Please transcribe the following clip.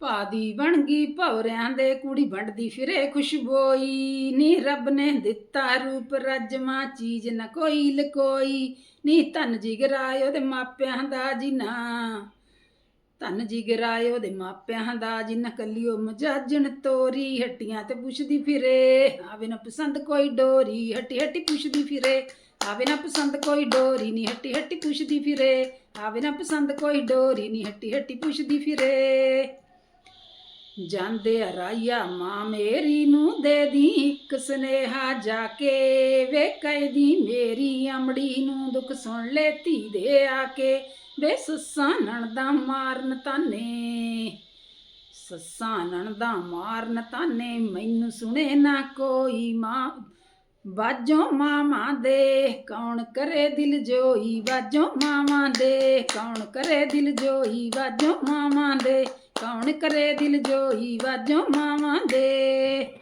ਭਾਦੀ ਬਣ ਗਈ ਭਵਰਿਆਂ ਦੇ, ਕੁੜੀ ਵੰਡਦੀ ਫਿਰੇ ਖੁਸ਼ਬੋਈ। ਨੀ ਰੱਬ ਨੇ ਦਿੱਤਾ ਰੂਪ ਰਜਮਾ, ਚੀਜ਼ ਨਾ ਕੋਈ ਲਕੋਈ। ਨੀ ਧਨ ਜਿਗਰਾਇ ਉਹਦੇ ਮਾਪਿਆਂ ਦਾ ਜਿਨਾ। ਧਨ ਜਿਗਰਾਇ ਉਹਦੇ ਮਾਪਿਆਂ ਦਾ ਜਿਨ, ਕੱਲਿਓ ਮਜਾਜਣ ਤੋਰੀ, ਹੱਟੀਆਂ ਤੇ ਪੁੱਛਦੀ ਫਿਰੇ। ਆਵੇ ਨਾ ਪਸੰਦ ਕੋਈ ਡੋਰੀ, ਹੱਟੀ ਹੱਟੀ ਪੁੱਛਦੀ ਫਿਰੇ। ਆਵੇ ਨਾ ਪਸੰਦ ਕੋਈ ਡੋਰੀ, ਨੀ ਹੱਟੀ ਹੱਟੀ ਪੁੱਛਦੀ ਫਿਰੇ। ਆਵੇ ਨਾ ਪਸੰਦ ਕੋਈ ਡੋਰੀ, ਨੀ ਹੱਟੀ ਹੱਟੀ ਪੁੱਛਦੀ ਫਿਰੇ। ਜਾਂਦੇ ਆ ਰਾਇਆ ਮਾਂ ਮੇਰੀ ਨੂੰ ਦੇ ਦੀ ਇੱਕ ਸੁਨੇਹਾ ਜਾ ਕੇ ਵੇ ਕਹਿਦੀ ਮੇਰੀ ਅਮੜੀ ਨੂੰ ਦੁੱਖ ਸੁਣ ਲੈ ਧੀ ਦੇ ਆ ਕੇ। ਵੇ ਸੱਸਾਂ ਨਣਦਾ ਮਾਰਨ ਤਾਨੇ, ਸੱਸਾਂ ਨਣਦਾ ਮਾਰਨ ਤਾਨੇ, ਮੈਨੂੰ ਸੁਣੇ ਨਾ ਕੋਈ ਮਾਂ। ਬਾਜੋ ਮਾਮਾ ਦੇ ਕੌਣ ਕਰੇ ਦਿਲ ਜੋਈ? ਵਾਜੋ ਮਾਮਾ ਦੇ ਕੌਣ ਕਰੇ ਦਿਲ ਜੋਈ? ਵਾਜੋ ਮਾਮਾ ਦੇ ਕੌਣ ਕਰੇ ਦਿਲ ਜੋਈ ਵਾਜੋ ਮਾਵਾਂ ਦੇ?